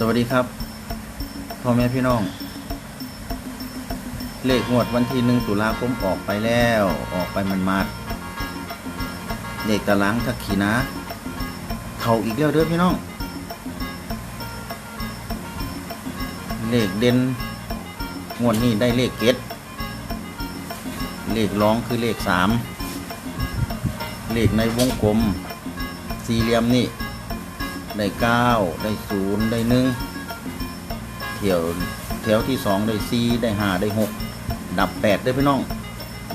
สวัสดีครับพ่อแม่พี่น้อง เลขงวดวันที่หนึ่งตุลาคมออกไปแล้วออกไปมันมาดเลขตารางทักขีนะ เขาอีกแล้วเด้อพี่น้อง เลขเด่นงวดนี้ได้เลขเก็ดเลขร้องคือเลขสามเลขในวงกลมสี่เหลี่ยมนี่ ได้เก้าได้ศูนย์ได้หนึ่งแถวแถวที่สองได้สี่ได้ห้าได้หกดับแปดเด้พี่น้อง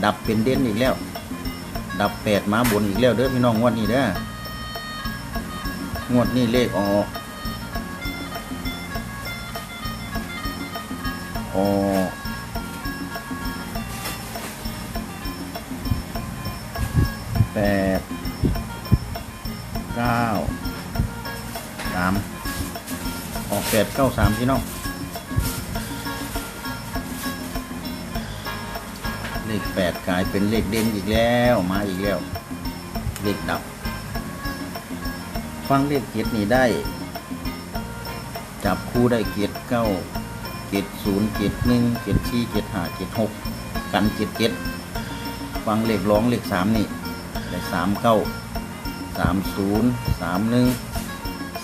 ดับเป็นเด่นอีกแล้ว ดับแปดมาบนอีกแล้วเด้อพี่น้องงวดนี้เด้องวดนี้เลขออกออกแปดเก้า แปดเก้าสามพี่น้องเลขแปดกลายเป็นเลขเด่นอีกแล้วมาอีกแล้ว เลขดับ ฟังเลขเกียรนี่ได้ จับคู่ได้เกียรเก้าเกียรศูนย์เกียรหนึ่งเกียรสี่เกียรห้าเกียรหกกันเกียรเจ็ดฟังเลขร้องเลขสามนี่ได้สามเก้าสามศูนย์สามหนึ่ง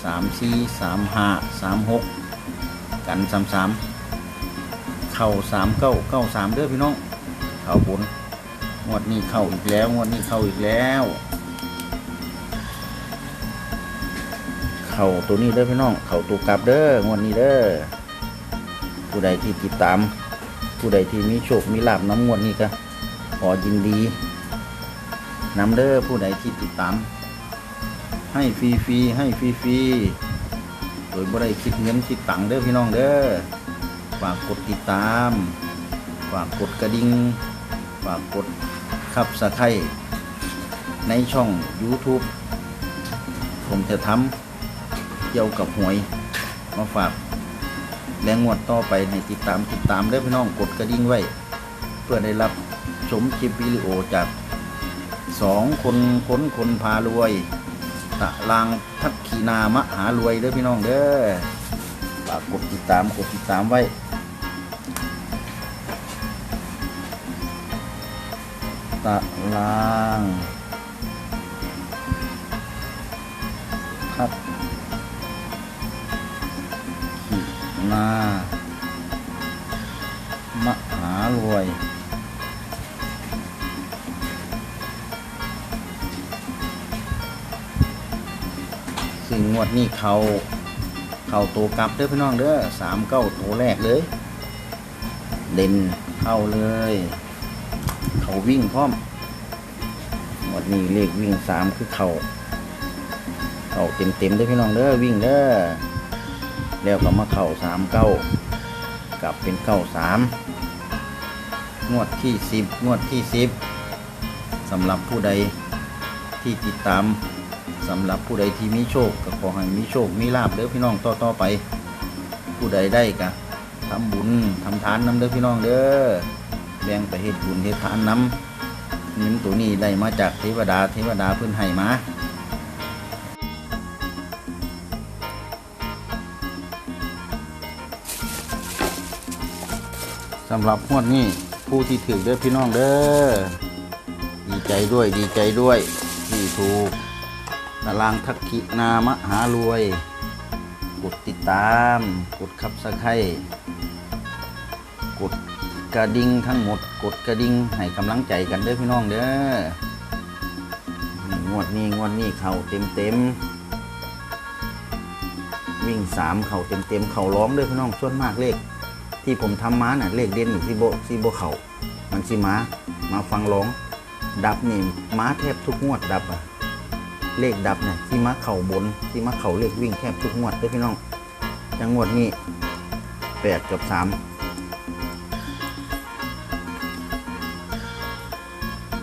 สามสี่สามห้าสามหกกันสามสามเข่าสามเก้าเก้าสามเด้อพี่น้อง เข่าบนงวดนี้เข่าอีกแล้วงวดนี้เข่าอีกแล้ว เข่าตัวนี้เด้อพี่น้อง เข่าตัวกลับเด้องวดนี้เด้อผู้ใดที่ติดตาม ผู้ใดที่มีโชคมีลาบน้ำงวดนี้ก็ขอยินดีนำเด้อผู้ใดที่ติดตาม ให้ฟรีๆให้ฟรีๆโดยบ่ได้คิดเงินคิดตังค์เด้อพี่น้องเด้อฝากกดติดตาม ฝากกดกระดิ่งฝากกดขับสะไครในช่อง YouTube ผมจะทำเกี่ยวกับหวย มาฝากแรงงวดต่อไปให้ติดตามติดตามเด้อพี่น้องกดกระดิ่งไว้ เพื่อได้รับชมคลิปวิดีโอจากสองคนคนคนพารวย ตะลางทักขีนามหารวยเด้อพี่น้องเด้อฝากกดติดตามกดติดตามไว้ตะลางทักขีนา วดนี้เขาเขาตัวกลับเด้อพี่น้องเด้อสามเก้าตัวแรกเลย เด่นเข้าเลย เขาวิ่งพร้อมงวดนี้เลขวิ่งสามคือเขาเขาเต็มเต็มเด้อพี่น้องเด้อวิ่งเด้อแล้วก็มาเข่าสามเก้ากลับเป็นเก้าสามงวดที่สิบงวดที่สิบสำหรับผู้ใดที่ติดตาม สำหรับผู้ใดที่มีโชคก็ขอให้มีโชคมีลาบเด้อพี่น้องต่อต่อไป ผู้ใดได้ก็ทำบุญทำทานน้ำเด้อพี่น้องเด้อแบ่งไปเฮ็ดบุญเฮ็ดทานน้ำนิ้มตัวนี้ได้มาจากเทวดาเทวดาเพิ่นให้มาสำหรับงวดนี้ผู้ที่ถือเด้อพี่น้องเด้อดีใจด้วยดีใจด้วยที่ถูก ตารางทักขินามหารวย กดติดตาม กดขับสะไครกดกระดิ่งทั้งหมด กดกระดิ่งให้กำลังใจกันเด้อพี่น้องเด้องวดนี้งวดนี้เข่าเต็มเต็มวิ่งสามเข่าเต็มเต็มเข่าร้องเด้อพี่น้องส่วนมากเลข ที่ผมทำมาน่ะเลขเด่นอยู่ที่โบที่โบเข่ามันสิมามาฟังร้อง ดับนี่ม้าแทบทุกงวดดับอะ เลขดับเนี่ยที่มักเข่าบนที่มักเข่าเลขวิ่งแทบทุกงวดเด้อพี่น้องจังงวดนี้แปดกับสาม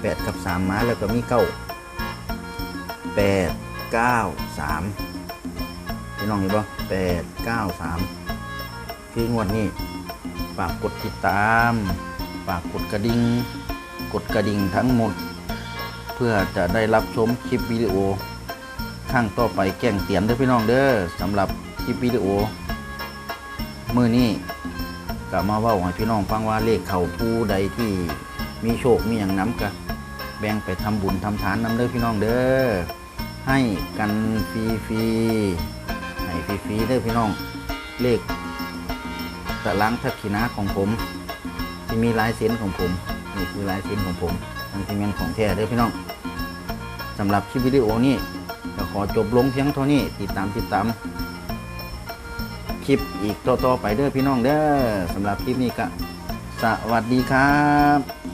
แปดกับสามมาแล้วก็มีเก้าแปดเก้าสามพี่น้องเห็นปะแปดเก้าสามคืองวดนี้ฝากกดติดตามฝากกดกระดิ่งกดกระดิ่งทั้งหมด เพื่อจะได้รับชมคลิปวิดีโอข้างต่อไปแก้งเตียนเด้อพี่น้องเด้อสำหรับคลิปวิดีโอมือนี้ก็มาว้าให้พี่น้องฟังว่าเลขเขาผู้ใดที่มีโชคมีอย่างน้ำกะแบ่งไปทำบุญทำทานน้ำเด้อพี่น้องเด้อให้กันฟรีๆให้ฟรีๆเด้อพี่น้องเลขตารางทักขินะของผม ที่มีลายเซ็นของผม นี่คือลายเซ็นของผม มันเป็นเงินของแท้เด้อพี่น้องสำหรับคลิปวิดีโอนี้ก็ขอจบลงเพียงเท่านี้ติดตามติดตามคลิปอีกต่อๆไปเด้อพี่น้องเด้อสำหรับคลิปนี้ก็สวัสดีครับ